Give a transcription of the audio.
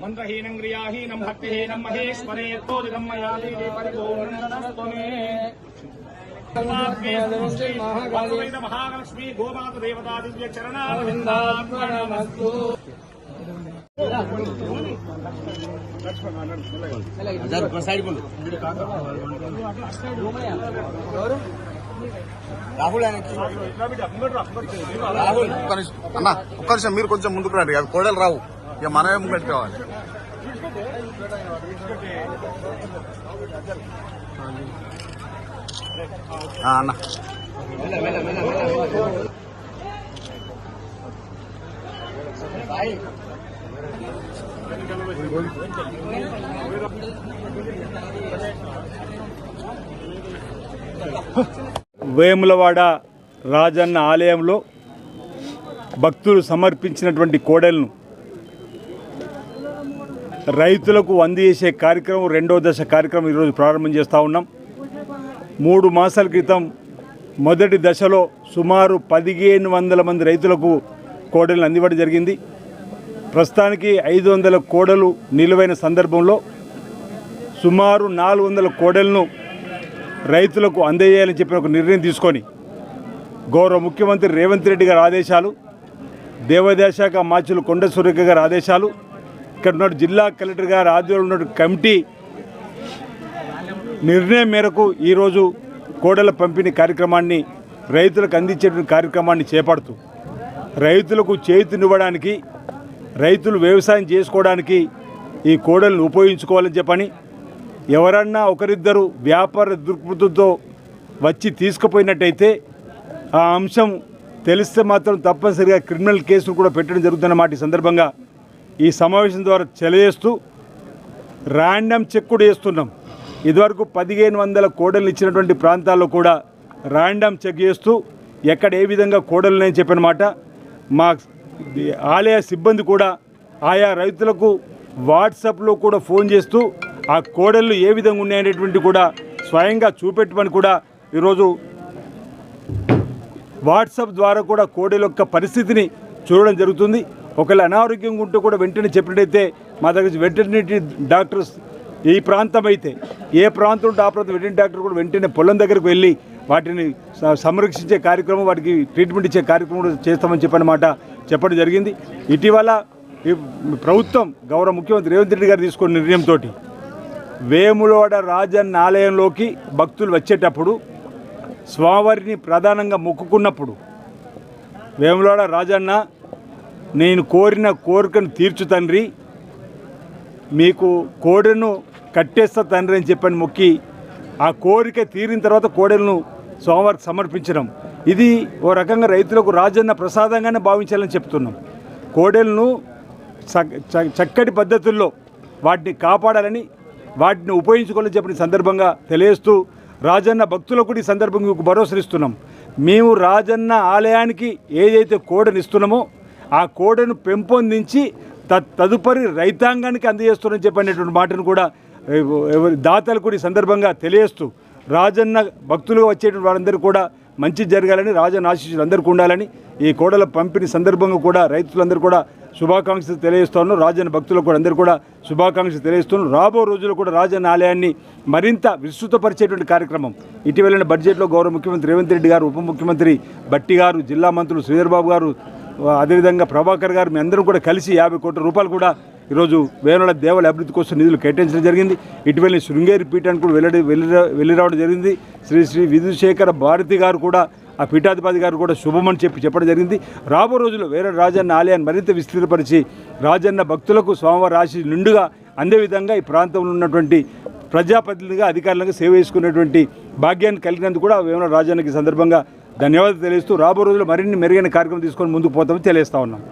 మంత్రహీనం క్రియాహీనం భక్తిహీనం మహేశ్వరే తోదిగం మయా దేవి పరిపూర్ణమే మహాలక్ష్మి గోమాత దేవతా దివ్య చరణారవిందాత్మనమస్తు రాహుల్ నిమిషం. అన్న ఒక్క నిమిషం మీరు కొంచెం ముందుకు రండి అది కోడలు రావు. ఇక మనమే ముంగటి అన్న. వేములవాడ రాజన్న ఆలయంలో భక్తులు సమర్పించినటువంటి కోడెలను రైతులకు అందజేసే కార్యక్రమం రెండో దశ కార్యక్రమం ఈరోజు ప్రారంభం చేస్తూ ఉన్నాం. మూడు మాసాల క్రితం మొదటి దశలో సుమారు పదిహేను వందల మంది రైతులకు కోడలను అందివ్వడం జరిగింది. ప్రస్తుతానికి ఐదు వందల కోడలు నిలువైన సందర్భంలో సుమారు నాలుగు వందల కోడలను రైతులకు అందజేయాలని చెప్పిన ఒక నిర్ణయం తీసుకొని గౌరవ ముఖ్యమంత్రి రేవంత్ రెడ్డి గారి ఆదేశాలు దేవాదాయ శాఖ మాచులు కొండ సురేఖ గారి ఆదేశాలు ఇక్కడ ఉన్న జిల్లా కలెక్టర్ గారు ఆధ్వర్యంలో ఉన్న కమిటీ నిర్ణయం మేరకు ఈరోజు కోడల పంపిణీ కార్యక్రమాన్ని రైతులకు అందించేటువంటి కార్యక్రమాన్ని చేపడుతూ రైతులకు చేతినివ్వడానికి రైతులు వ్యవసాయం చేసుకోవడానికి ఈ కోడలను ఉపయోగించుకోవాలని చెప్పని ఎవరన్నా ఒకరిద్దరు వ్యాపార దృక్పథంతో వచ్చి తీసుకుపోయినట్టయితే ఆ అంశం తెలిస్తే మాత్రం తప్పనిసరిగా క్రిమినల్ కేసులు కూడా పెట్టడం జరుగుతున్నమాట ఈ సందర్భంగా ఈ సమావేశం ద్వారా తెలియజేస్తూ ర్యాండమ్ చెక్ కూడా చేస్తున్నాం. ఇదివరకు పదిహేను వందల కోడలు ఇచ్చినటువంటి ప్రాంతాల్లో కూడా ర్యాండమ్ చెక్ చేస్తూ ఎక్కడ ఏ విధంగా కోడలు నేను చెప్పినమాట మా ఆలయ సిబ్బంది కూడా ఆయా రైతులకు వాట్సాప్లో కూడా ఫోన్ చేస్తూ ఆ కోడళ్ళు ఏ విధంగా ఉన్నాయనేటువంటి కూడా స్వయంగా చూపెట్టమని కూడా ఈరోజు వాట్సాప్ ద్వారా కూడా కోడెల యొక్క పరిస్థితిని చూడడం జరుగుతుంది. ఒకవేళ అనారోగ్యంగా ఉంటే కూడా వెంటనే చెప్పినట్టయితే మా దగ్గర వెటర్నిటీ డాక్టర్స్ ఈ ప్రాంతం అయితే ఏ ప్రాంతం ఉంటే ఆ ప్రాంతం వెటర్నరీ డాక్టర్ కూడా వెంటనే పొలం దగ్గరకు వెళ్ళి వాటిని సంరక్షించే కార్యక్రమం వాటికి ట్రీట్మెంట్ ఇచ్చే కార్యక్రమం కూడా చేస్తామని చెప్పనమాట చెప్పడం జరిగింది. ఇటీవల ఈ ప్రభుత్వం గౌరవ ముఖ్యమంత్రి రేవంత్ రెడ్డి గారు తీసుకున్న నిర్ణయంతో వేములవాడ రాజన్న ఆలయంలోకి భక్తులు వచ్చేటప్పుడు స్వామివారిని ప్రధానంగా మొక్కుకున్నప్పుడు వేములవాడ రాజన్న నేను కోరిన కోరికను తీర్చు తండ్రి. మీకు కోడెను కట్టేస్తా తండ్రి అని చెప్పని మొక్కి ఆ కోరిక తీరిన తర్వాత కోడెలను సోమవారికి సమర్పించడం. ఇది ఓ రకంగా రైతులకు రాజన్న ప్రసాదంగానే భావించాలని చెప్తున్నాం. కోడెలను చ- చ- చక్కటి పద్ధతుల్లో వాటిని కాపాడాలని వాటిని ఉపయోగించుకోవాలని చెప్పిన సందర్భంగా తెలియజేస్తూ రాజన్న భక్తులకు కూడా ఈ సందర్భంగా మీకు భరోసా ఇస్తున్నాం మేము రాజన్న ఆలయానికి ఏదైతే కోడనిస్తున్నామో ఆ కోడను పెంపొందించి త- తదుపరి రైతాంగానికి అందజేస్తున్నామని చెప్పినటువంటి మాటను కూడా ఎవరి దాతలు కూడా ఈ సందర్భంగా తెలియజేస్తూ రాజన్న భక్తులుగా వచ్చేటువంటి వారందరూ కూడా మంచి జరగాలని రాజన్న ఆశీస్సులు అందరికీ ఉండాలని ఈ కోడల పంపిణీ సందర్భంగా కూడా రైతులందరూ కూడా శుభాకాంక్షలు తెలియజేస్తాను రాజన్న భక్తులకు కూడా అందరూ కూడా శుభాకాంక్షలు తెలియజేస్తున్నాను. రాబో రోజుల్లో కూడా రాజన్న ఆలయాన్ని మరింత విస్తృతపరిచేటువంటి కార్యక్రమం ఇటీవల బడ్జెట్లో గౌరవ ముఖ్యమంత్రి రేవంత్ రెడ్డి గారు ఉప ముఖ్యమంత్రి బట్టి గారు జిల్లా మంత్రులు శ్రీధర్బాబు గారు అదేవిధంగా ప్రభాకర్ గారు మీ అందరం కూడా కలిసి యాభై కోట్ల రూపాయలు కూడా ఈరోజు వేమల దేవాలయ అభివృద్ధి కోసం నిధులు కేటాయించడం జరిగింది. ఇటీవల శృంగేరి పీఠానికి కూడా వెళ్ళి వెళ్ళి వెళ్ళి రావడం జరిగింది. శ్రీ శ్రీ విధుశేఖర భారతి గారు కూడా ఆ పీఠాధిపతి గారు కూడా శుభమని చెప్పి చెప్పడం జరిగింది. రాబో రోజుల్లో వేరే రాజన్న ఆలయాన్ని మరింత విస్తృతపరిచి రాజన్న భక్తులకు స్వామివారి రాశి నిండుగా అందే విధంగా ఈ ప్రాంతంలో ఉన్నటువంటి ప్రజాప్రతినిధిగా అధికారులుగా సేవ చేసుకునేటువంటి భాగ్యాన్ని కలిగినందుకు కూడా వేమన రాజన్నకి సందర్భంగా ధన్యవాదాలు తెలుస్తూ రాబో రోజుల్లో మరిన్ని మెరుగైన కార్యక్రమం తీసుకొని ముందుకు పోతామని తెలియస్తా ఉన్నాం.